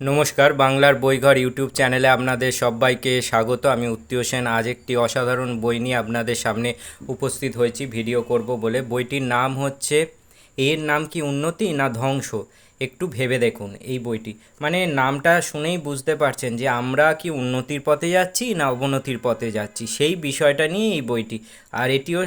নমস্কার, বাংলার বইঘর ইউটিউব চ্যানেলে আপনাদের সবাইকে স্বাগত। আমি উত্তীয় সেন। আজ একটি অসাধারণ বই নিয়ে আপনাদের সামনে উপস্থিত হয়েছি, ভিডিও করব বলে। বইটির নাম হচ্ছে, এর নাম কি উন্নতি না ধ্বংস? একটু ভেবে দেখুন এই বইটি। মানে নামটা শুনেই বুঝতে পারছেন যে আমরা কি উন্নতির পথে যাচ্ছি না অবনতির পথে যাচ্ছি। সেই বিষয়টা নিয়ে এই বইটি। আর এটিও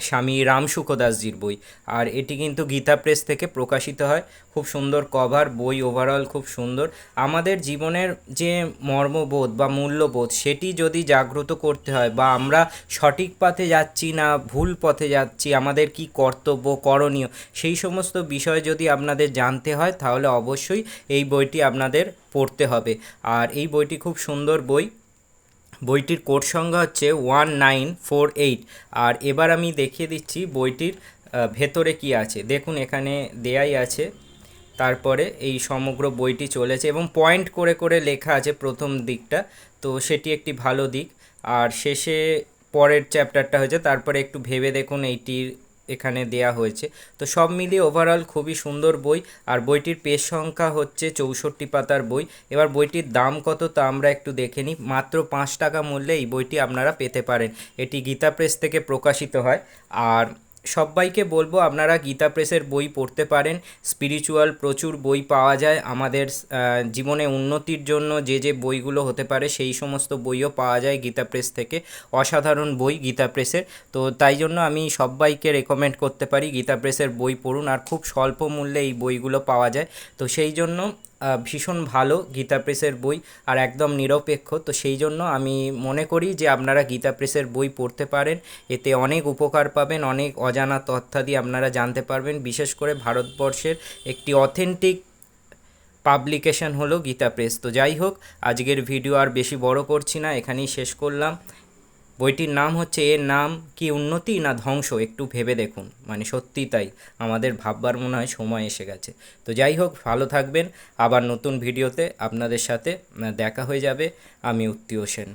স্বামী রাম সুখদাসজির বই। আর এটি কিন্তু গীতা প্রেস থেকে প্রকাশিত হয়। খুব সুন্দর কভার, বই ওভারঅল খুব সুন্দর। আমাদের জীবনের যে মর্মবোধ বা মূল্যবোধ, সেটি যদি জাগ্রত করতে হয় বা আমরা সঠিক পথে যাচ্ছি না, ভুল পথে যাচ্ছি, আমাদের কি কর্তব্য করণীয়, সেই সমস্ত বিষয় যদি আপনাদের জানতে হয় তাহলে অবশ্যই এই বইটি আপনাদের পড়তে হবে। আর এই বইটি খুব সুন্দর বই। বইটির কোড সংখ্যা হচ্ছে ওয়ান নাইন ফোর এইট। আর এবার আমি দেখিয়ে দিচ্ছি বইটির ভেতরে কি আছে। দেখুন, এখানে দেয়াই আছে। তারপরে এই সমগ্র বইটি চলেছে এবং পয়েন্ট করে করে লেখা আছে প্রথম দিকটা। তো সেটি একটি ভালো দিক। আর শেষে পরের চ্যাপ্টারটা হয়েছে। তারপরে একটু ভেবে দেখুন, এইটির এখানে দেয়া হয়েছে। তো সব মিলিয়ে ওভারঅল খুবই সুন্দর বই। আর বইটির পেজ সংখ্যা হচ্ছে চৌষট্টি পাতার বই। এবার বইটির দাম কত তা আমরা একটু দেখে নিই। মাত্র পাঁচ টাকা মূল্যে এই বইটি আপনারা পেতে পারেন। এটি গীতা প্রেস থেকে প্রকাশিত হয়। আর সবাইকে বলব, আপনারা গীতা প্রেসের বই পড়তে পারেন। স্পিরিচুয়াল প্রচুর বই পাওয়া যায়। আমাদের জীবনে উন্নতির জন্য যে যে বইগুলো হতে পারে, সেই সমস্ত বইও পাওয়া যায় গীতা প্রেস থেকে। অসাধারণ বই গীতা প্রেসের। তো তাই জন্য আমি সবাইকে রেকমেন্ড করতে পারি গীতা প্রেসের বই পড়ুন। আর খুব স্বল্প মূল্যে এই বইগুলো পাওয়া যায়। তো সেই জন্য ভীষণ ভালো গীতা প্রেসের বই আর একদম নিরপেক্ষ। তো সেই জন্য আমি মনে করি যে আপনারা গীতা প্রেসের বই পড়তে পারেন। এতে অনেক উপকার পাবেন, অনেক অজানা তথ্যাদি আপনারা জানতে পারবেন। বিশেষ করে ভারতবর্ষের একটি অথেন্টিক পাবলিকেশন হলো গীতা প্রেস। তো যাই হোক, আজকের ভিডিও আর বেশি বড় করছি না, এখানেই শেষ করলাম। বইটির নাম হচ্ছে এর নাম কি উন্নতি না ধ্বংস? একটু ভেবে দেখুন। মানে সত্যি তাই। আমাদের ভাববার মনে হয় সময় এসে গেছে। তো যাই হোক, ভালো থাকবেন। আবার নতুন ভিডিওতে আপনাদের সাথে দেখা হয়ে যাবে। আমি উত্তীয় সেন।